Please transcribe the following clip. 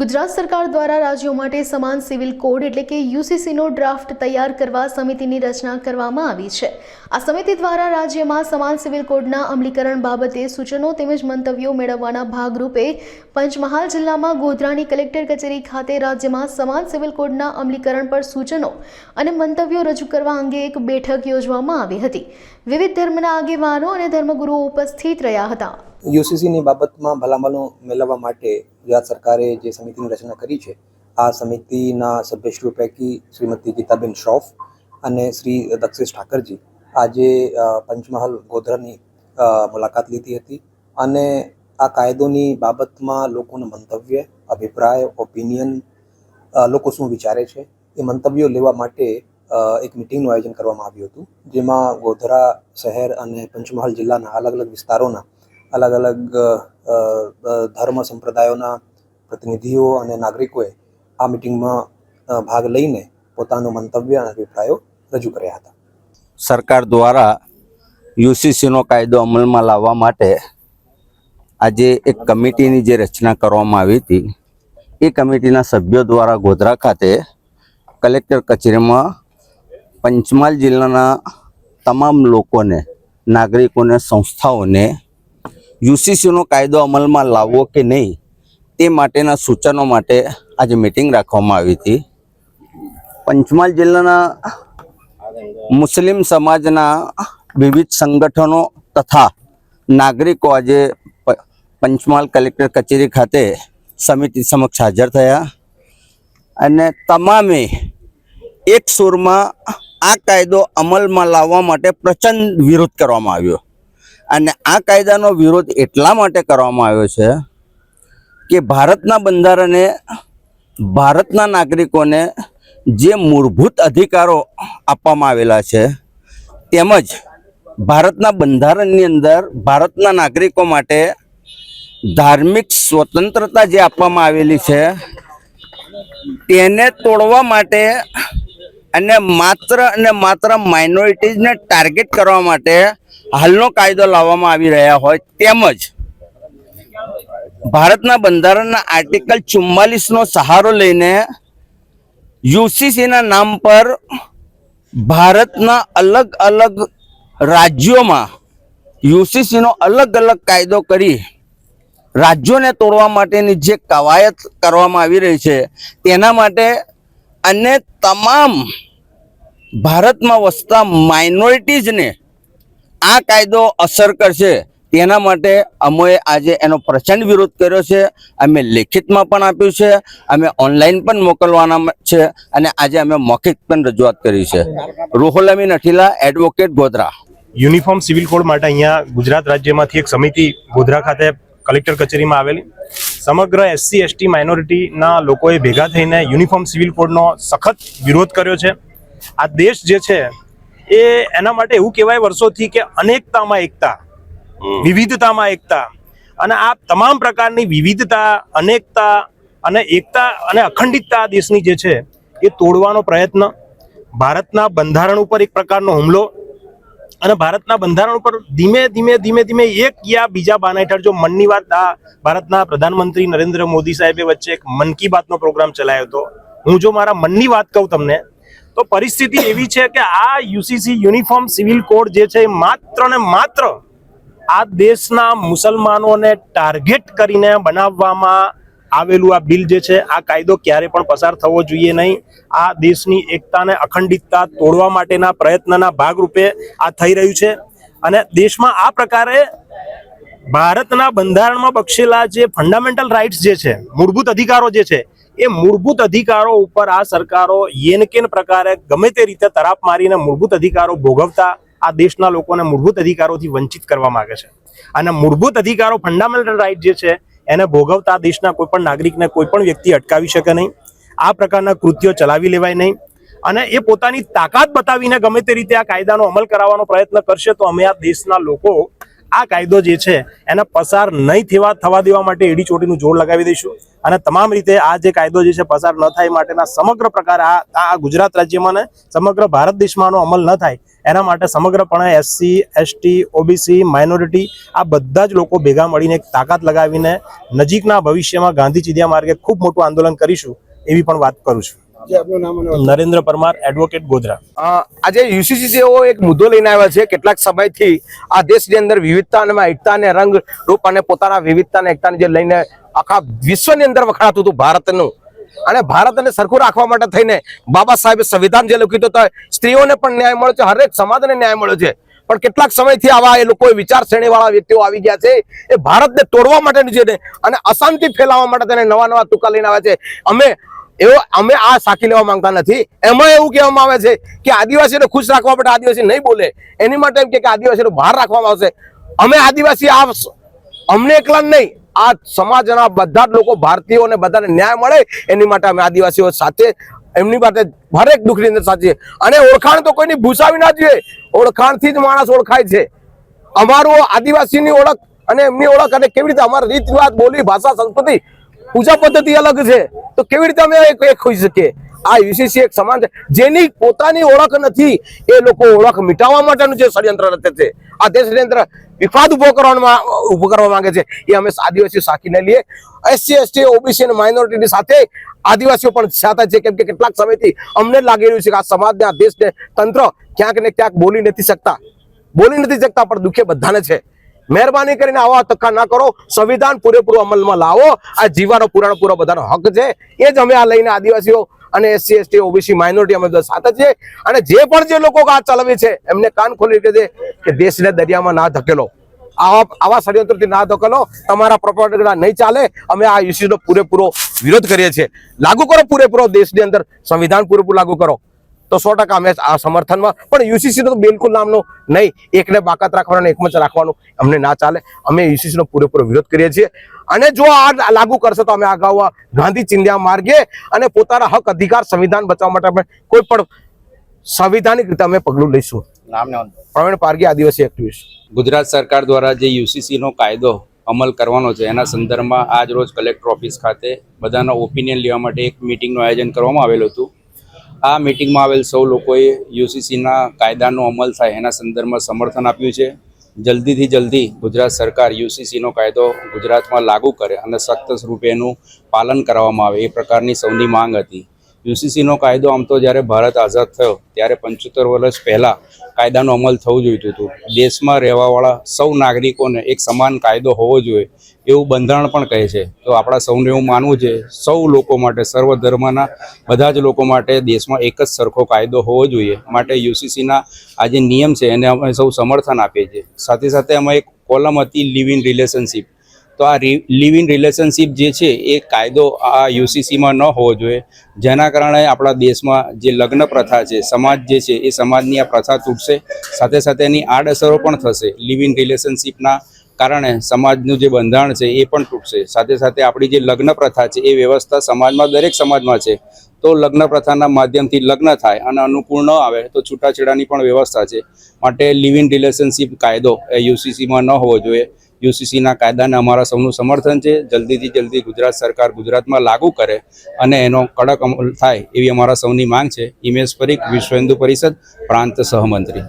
ગુજરાત સરકાર દ્વારા રાજ્યો માટે સમાન સિવિલ કોડ એટલે કે યુસીસીનો ડ્રાફ્ટ તૈયાર કરવા સમિતિની રચના કરવામાં આવી છે. આ સમિતિ દ્વારા રાજ્યમાં સમાન સિવિલ કોડના અમલીકરણ બાબતે સૂચનો તેમજ મંતવ્યો મેળવવાના ભાગરૂપે પંચમહાલ જિલ્લામાં ગોધરાની કલેક્ટર કચેરી ખાતે રાજ્યમાં સમાન સિવિલ કોડના અમલીકરણ પર સૂચનો અને મંતવ્યો રજૂ કરવા અંગે એક બેઠક યોજવામાં આવી હતી. વિવિધ ધર્મના આગેવાનો અને ધર્મગુરુઓ ઉપસ્થિત રહ્યા હતા. યુસીસીની બાબતમાં ભલામણો મેળવવા માટે ગુજરાત સરકારે જે સમિતિની રચના કરી છે, આ સમિતિના સભ્યશ્રીઓ પૈકી શ્રીમતી ગીતાબેન શ્રોફ અને શ્રી દક્ષેશ ઠાકરજી આજે પંચમહાલ ગોધરાની મુલાકાત લીધી હતી અને આ કાયદોની બાબતમાં લોકોના મંતવ્ય, અભિપ્રાય, ઓપિનિયન લોકો શું વિચારે છે એ મંતવ્યો લેવા માટે એક મિટિંગનું આયોજન કરવામાં આવ્યું હતું, જેમાં ગોધરા શહેર અને પંચમહાલ જિલ્લાના અલગ અલગ વિસ્તારોના અલગ અલગ ધર્મ સંપ્રદાયોના પ્રતિનિધિઓ અને નાગરિકોએ આ મિટિંગમાં ભાગ લઈને પોતાનું મંતવ્ય અને અભિપ્રાયો રજૂ કર્યા હતા. સરકાર દ્વારા યુસીસીનો કાયદો અમલમાં લાવવા માટે આજે એક કમિટીની જે રચના કરવામાં આવી હતી, એ કમિટીના સભ્યો દ્વારા ગોધરા ખાતે કલેક્ટર કચેરીમાં પંચમહાલ જિલ્લાના તમામ લોકોને, નાગરિકોને, સંસ્થાઓને યુસીસીનો કાયદો અમલમાં લાવવો કે નહીં, તે માટેના સૂચનો માટે આજે મિટિંગ રાખવામાં આવી હતી. પંચમહાલ જિલ્લાના મુસ્લિમ સમાજના વિવિધ સંગઠનો તથા નાગરિકો આજે પંચમહાલ કલેક્ટર કચેરી ખાતે સમિતિ સમક્ષ હાજર થયા. અને તમામે એક સુરમાં આ કાયદો અમલમાં લાવવા માટે પ્રચંડ વિરોધ કરવામાં આવ્યો. અને આ કાયદાનો વિરોધ એટલા માટે કરવામાં આવ્યો છે કે ભારતના બંધારણે ભારતના નાગરિકોને જે મૂળભૂત અધિકારો આપવામાં આવેલા છે, તેમજ ભારતના બંધારણની અંદર ભારતના નાગરિકો માટે ધાર્મિક સ્વતંત્રતા જે આપવામાં આવેલી છે, તેને તોડવા માટે અને માત્ર અને માત્ર માઇનોરિટીઝને ટાર્ગેટ કરવા માટે હાલનો કાયદો લાવવામાં આવી રહ્યા હોય તેમજ ભારતના બંધારણના આર્ટિકલ ચુમ્માલીસનો સહારો લઈને યુસીસીના નામ પર ભારતના અલગ અલગ રાજ્યોમાં યુસીસીનો અલગ અલગ કાયદો કરી રાજ્યોને તોડવા માટેની જે કવાયત કરવામાં આવી રહી છે, તેના માટે અને તમામ ભારતમાં વસતા માઇનોરિટીઝને આ કાયદો અસર કરશે. તેના માટે અમે આજે એનો પ્રચંડ વિરોધ કર્યો છે. અમે લેખિતમાં પણ આપ્યું છે. અમે ઓનલાઈન પણ મોકલવાના છે અને આજે અમે મૌખિક પણ રજૂઆત કરી છે. Rohal Amin Athila advocate Godhra. Uniform civil code માટે અહીંયા ગુજરાત રાજ્યમાંથી એક સમિતિ ગોધરા ખાતે કલેક્ટર કચેરીમાં આવેલી. સમગ્ર એસસી એસટી માઇનોરિટીના લોકોએ ભેગા થઈને યુનિફોર્મ સિવિલ કોડનો સખત વિરોધ કર્યો છે. આ દેશ જે છે એ એના માટે એવું કહેવાય વર્ષોથી કે અનેકતામાં એકતા વિવિધતામાં એકતા અને આ તમામ પ્રકારની વિવિધતા અનેકતા અને એકતા અને અખંડિતતા આ દેશની જે છે એ તોડવાનો પ્રયત્ન ભારતના બંધારણ ઉપર એક પ્રકારનો હુમલો અને ભારતના બંધારણ ઉપર ધીમે ધીમે ધીમે ધીમે એક યા બીજા બાના હેઠળ જો મનની વાત આ ભારતના પ્રધાનમંત્રી નરેન્દ્ર મોદી સાહેબે વચ્ચે એક મન કી બાતનો પ્રોગ્રામ ચલાવ્યો હતો હું જો મારા મનની વાત કહું તમને, તો પરિસ્થિતિ એવી છે કે આ યુસીસી યુનિફોર્મ સિવિલ કોડ જે છે એ માત્ર ને માત્ર આ દેશના મુસલમાનોને ટાર્ગેટ કરીને બનાવવામાં આવેલું આ બિલ જે છે, આ કાયદો ક્યારે પણ પસાર થવો જોઈએ નહીં. આ દેશની એકતાને અખંડિતતા તોડવા માટેના પ્રયત્નના ભાગરૂપે આ થઈ રહ્યું છે. અને દેશમાં આ પ્રકારે ભારતના બંધારણમાં બક્ષેલા જે ફંડામેન્ટલ રાઇટ્સ જે છે, મૂળભૂત અધિકારો જે છે, એ મૂળભૂત અધિકારો ઉપર આ સરકારો યેનકેન પ્રકારે ગમે તે રીતે તરાપ મારીને મૂળભૂત અધિકારો ભોગવતા આ દેશના લોકોને મૂળભૂત અધિકારોથી વંચિત કરવા માંગે છે. અને મૂળભૂત અધિકારો ફંડામેન્ટલ રાઇટ જે છે એને ભોગવતા દેશના કોઈ પણ નાગરિકને કોઈ પણ વ્યક્તિ અટકાવી શકે નહીં. આ પ્રકારના કૃત્યો ચલાવી લેવાય નહીં. અને એ પોતાની તાકાત બતાવીને ગમે તે રીતે આ કાયદાનો અમલ કરાવવાનો પ્રયત્ન કરશે તો અમે આ દેશના લોકો આ કાયદો જે છે, એને પસાર નહીં થવા થવા દેવા માટે એડી ચોટીનું જોર લગાવી દઈશું. અને તમામ રીતે આ જે કાયદો જે છે, પસાર ન થાય માટેના સમગ્ર પ્રકાર આ આ ગુજરાત રાજ્યમાં ને સમગ્ર ભારત દેશમાં અમલ ન થાય, એના માટે સમગ્રપણે એસસી એસટી ઓબીસી માઇનોરિટી આ બધા જ લોકો ભેગા મળીને એક તાકાત લગાવીને નજીકના ભવિષ્યમાં ગાંધી ચિંધ્યા માર્ગે ખૂબ મોટું આંદોલન કરીશું એવી પણ વાત કરું છું. નરેન્દ્ર પરમાર એડવોકેટ ગોધરા. આજે યુસીસી જેવો એક મુદ્દો લઈને આવ્યા છે. કેટલાક સમયથી આ દેશની અંદર વિવિધતા અને એકતા અને રંગ રૂપ અને પોતાના વિવિધતા અને એકતાને જે લઈને આખા વિશ્વની અંદર વખણાતું હતું ભારતનું. અને ભારતને સરખું રાખવા માટે થઈને બાબા સાહેબે સંવિધાન જે લખ્યું હતું તો સ્ત્રીઓને પણ ન્યાય મળ્યો છે હરેક સમાજને ન્યાય મળ્યો છે. પણ કેટલાક સમયથી આવા એ લોકો વિચાર શ્રેણી વાળા વ્યક્તિઓ આવી ગયા છે. એ ભારતને તોડવા માટેનું છે અને અશાંતિ ફેલાવવા માટે તેને નવા નવા તુકા લઈને આવ્યા છે. અમે એવો અમે આ સાકી લેવા માંગતા નથી. એમાં એવું કહેવામાં આવે છે કે આદિવાસીને ખુશ રાખવા માટે આદિવાસી નહીં બોલે. એની માટે એમ કે આદિવાસીને બહાર રાખવામાં આવશે. અમે આદિવાસી આ અમને એકલા નહીં, આ સમાજના બધા જ લોકો ભારતીયોને બધાને ન્યાય મળે. એની માટે અમે આદિવાસીઓ સાથે, એમની માટે હરેક દુઃખની અંદર સાચીએ. અને ઓળખાણ તો કોઈની ભૂસાવી ના જોઈએ. ઓળખાણથી જ માણસ ઓળખાય છે. અમારું આદિવાસીની ઓળખ અને એમની ઓળખ અને કેવી રીતે અમારી રીત રિવાજ બોલી, ભાષા, સંસ્કૃતિ, પૂજા પદ્ધતિ અલગ છે. તો કેવી રીતે અમે એક હોઈ શકીએ? આ યુસીસી એક સમાન છે. જેની પોતાની ઓળખ નથી, એ લોકો ઓળખ મિટાવવા માટેનું જે ષડયંત્ર રચે છે. આ દેશની ષડયંત્ર વિવાદ ઊભો કરવામાં, ઊભો કરવા માંગે છે, એ અમે આદિવાસીઓ સાખીને લઈએ. એસસી એસટી ઓબીસી અને માઇનોરિટીની સાથે આદિવાસીઓ પણ સાથે છે, કેમ કે કેટલાક સમયથી અમને લાગી રહ્યું છે કે આ સમાજને, આ દેશને તંત્ર ક્યાંક ને ક્યાંક બોલી નથી શકતા. બોલી નથી શકતા, પણ દુઃખે બધાને છે. મહેરબાની કરીને આવા તક્કા ના કરો. સંવિધાન પૂરેપૂરું અમલમાં લાવો. આ જીવાનો પુરાણો પૂરો બધાનો હક છે. એ જ અમે આ લઈને આદિવાસીઓ અને એસસી, એસટી, ઓબીસી માઇનોરિટી અમે બધા સાથે છીએ. અને જે પણ જે લોકો આ ચલાવે છે, એમને કાન ખોલી કે છે કે દેશને દરિયામાં ના ધકેલો. આવા આવા ષડયંત્રથી ના ધકેલો. તમારા પ્રોપર્ટીના નહીં ચાલે. અમે આ યુસીનો પૂરેપૂરો વિરોધ કરીએ છીએ. લાગુ કરો પૂરેપૂરો દેશની અંદર. સંવિધાન પૂરેપૂરું લાગુ કરો. તો સો ટકા અમે આ સમર્થનમાં પણ યુસીસી તો બિલકુલ નામનું નહીં. એકને બાકાત રાખવાનું અને એકમંચ રાખવાનું અમને ના ચાલે. અમે યુસીસી નો પૂરેપૂરો વિરોધ કરીએ છીએ. અને જો આ લાગુ કરશે તો અમે અગાઉ ગાંધી ચિંધ્યા માર્ગે અને પોતાના હક અધિકાર સંવિધાન બચાવવા માટે અમે કોઈ પણ સંવિધાનિક રીતે અમે પગલું લઈશું. પ્રવીણ પારગી આદિવાસી એક્ટિવિસ્ટ. ગુજરાત સરકાર દ્વારા જે યુસીસીનો કાયદો અમલ કરવાનો છે એના સંદર્ભમાં આજ રોજ કલેક્ટર ઓફિસ ખાતે બધાના ઓપિનિયન લેવા માટે એક મિટિંગનું આયોજન કરવામાં આવેલું હતું. આ મિટિંગમાં આવેલ સૌ લોકોએ યુસીસીના કાયદાનો અમલ થાય એના સંદર્ભમાં સમર્થન આપ્યું છે. જલ્દીથી જલ્દી ગુજરાત સરકાર યુસીસીનો કાયદો ગુજરાતમાં લાગુ કરે અને સખ્ત સ્વરૂપે એનું પાલન કરવામાં આવે એ પ્રકારની સૌની માંગ હતી. યુસીસીનો કાયદો આમ તો જ્યારે ભારત આઝાદ થયો, ત્યારે પંચોતેર વર્ષ પહેલાં કાયદાનો અમલ થવું જોઈતું હતું દેશમાં રહેવાવાળા સૌ નાગરિકોને એક સમાન કાયદો હોવો જોઈએ એવું બંધારણ પણ કહે છે. તો આપણા સૌને એવું માનવું છે, સૌ લોકો માટે, સર્વ ધર્મના બધા જ લોકો માટે દેશમાં એક જ સરખો કાયદો હોવો જોઈએ. માટે યુસીસીના આ જે નિયમ છે એને અમે સૌ સમર્થન આપીએ છીએ. સાથે સાથે અમે એક કોલમ હતી લિવ ઇન રિલેશનશીપ. તો આ લિવ ઇન રિલેશનશીપ જે છે, એ કાયદો આ યુસીસીમાં ન હોવો જોઈએ. જેના કારણે આપણા દેશમાં જે લગ્ન પ્રથા છે, સમાજ જે છે, એ સમાજની આ પ્રથા તૂટશે. સાથે સાથે એની આડઅસરો પણ થશે. લિવ ઇન રિલેશનશીપના કારણે સમાજનું જે બંધારણ છે, એ પણ તૂટશે. સાથે સાથે આપણી જે લગ્ન પ્રથા છે, એ વ્યવસ્થા સમાજમાં, દરેક સમાજમાં છે. તો લગ્ન પ્રથાના માધ્યમથી લગ્ન થાય અને અનુકૂળ ન આવે, તો છૂટાછેડાની પણ વ્યવસ્થા છે. માટે લિવ ઇન રિલેશનશીપ કાયદો એ યુસીસીમાં ન હોવો જોઈએ. યુસીસીના કાયદાને અમારા સૌનું સમર્થન છે. જલ્દીથી જલ્દી ગુજરાત સરકાર ગુજરાતમાં લાગુ કરે અને એનો કડક અમલ થાય એવી અમારા સૌની માંગ છે. ઇમેશ પરીખ વિશ્વ હિન્દુ પરિષદ પ્રાંત સહમંત્રી.